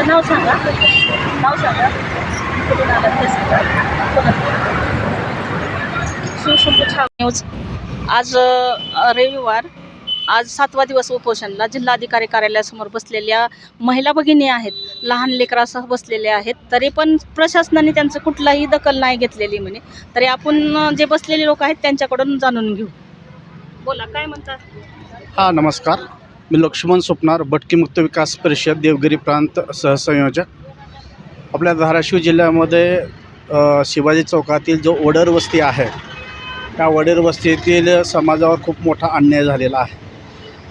तुमचं नाव सांगा. नाव सांगा. कुठून ते सांगा न्यूज आज रविवार. आज सातवा दिवस उपोषणला जिल्हाधिकारी कार्यालयासमोर बसलेल्या महिला भगिनी आहेत. लहान लेकरासह बसलेल्या आहेत. तरी पण प्रशासनाने त्यांचं कुठलाही दखल नाही घेतलेली म्हणे. तरी आपण जे बसलेले लोक आहेत त्यांच्याकडून जाणून घेऊ. बोला काय म्हणतात हा नमस्कार. मी लक्ष्मण स्वप्नार भटकी मुक्त विकास परिषद देवगिरी प्रांत सहसंयोजक. आपल्या धाराशिव जिल्ह्यामध्ये शिवाजी चौकातील जो वडर वस्ती आहे त्या वडर वस्तीतील समाजावर खूप मोठा अन्याय झालेला आहे.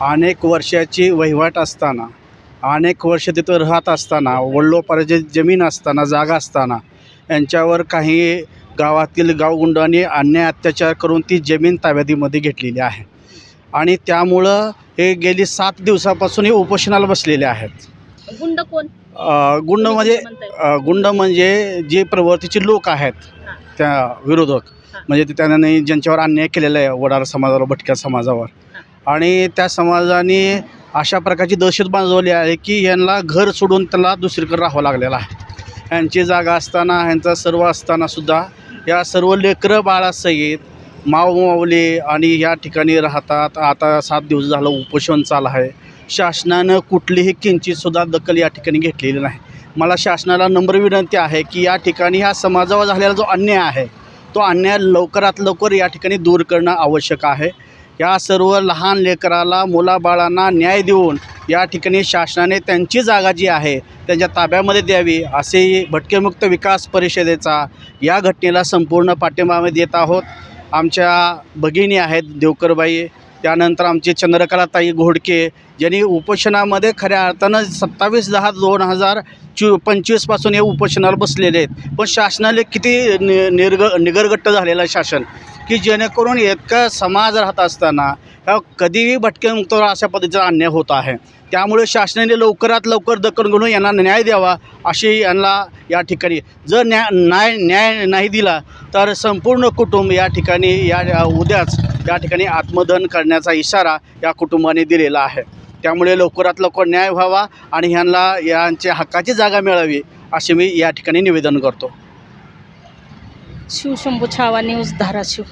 अनेक वर्षाची वहिवाट असताना अनेक वर्ष तिथं राहत असताना वडिलोपार्जित जमीन असताना जागा असताना यांच्यावर काही गावातील गावगुंडांनी अन्याय अत्याचार करून ती जमीन ताब्यातीमध्ये घेतलेली आहे. आणि त्यामुळं हे गेली सात दिवसापासून हे उपोषणाला बसलेले आहेत गुंड कोण अ, गुंड म्हणजे? अ, गुंड म्हणजे जे प्रवृत्तीचे लोक आहेत. त्या विरोधक. म्हणजे ते त्यांनी ज्यांच्यावर अन्याय केलेला आहे वडार समाजावर भटक्या समाजावर आणि त्या समाजाने अशा प्रकारची दहशत बांधवली आहे की यांना घर सोडून त्याला दुसरीकडे राहावं लागलेलं आहे यांची जागा असताना ह्यांचा सर्व असताना सुद्धा या सर्व लेकरं बाळासहित मावमावले आणि या ठिकाणी राहतात. आता सात दिवस झालं उपोषण चालू आहे. शासनानं कुठलीही किंचितसुद्धा दखल या ठिकाणी घेतलेली नाही. मला शासनाला नम्र विनंती आहे की या ठिकाणी ह्या समाजावर झालेला जो अन्याय आहे तो अन्याय लवकरात लवकर या ठिकाणी दूर करणं आवश्यक आहे. या सर्व लहान लेकराला मुलाबाळांना न्याय देऊन या ठिकाणी शासनाने त्यांची जागा जी आहे त्यांच्या ताब्यामध्ये द्यावी असे भटकेमुक्त विकास परिषदेचा या घटनेला संपूर्ण पाठिंबा देत आहोत. आमच्या भगिनी आहेत देवकरबाई. त्यानंतर आमचे चंद्रकलाताई घोडके ज्यांनी उपोषणामध्ये खऱ्या अर्थानं सत्तावीस दहा दोन हजार चो पंचवीसपासून हे उपोषणाला बसलेले आहेत. पण शासनाने किती नि निर्ग निगरगट्ट झालेलं आहे शासन की जेणेकरून इतका समाज राहत असताना कधीही भटकेमुक्त अशा पद्धतीचा अन्याय होत आहे. त्यामुळे शासनाने लवकरात लवकर दखल घेऊन यांना न्याय द्यावा अशी यांना या ठिकाणी जर न्या न्याय न्याय नाही दिला तर संपूर्ण कुटुंब या ठिकाणी या या उद्याच या ठिकाणी आत्मदहन करण्याचा इशारा या कुटुंबाने दिलेला आहे. त्यामुळे लवकरात लवकर न्याय व्हावा आणि ह्यांना यांच्या हक्काची जागा मिळावी असे मी या ठिकाणी निवेदन करतो. शिवशंभू छावा न्यूज धाराशिव.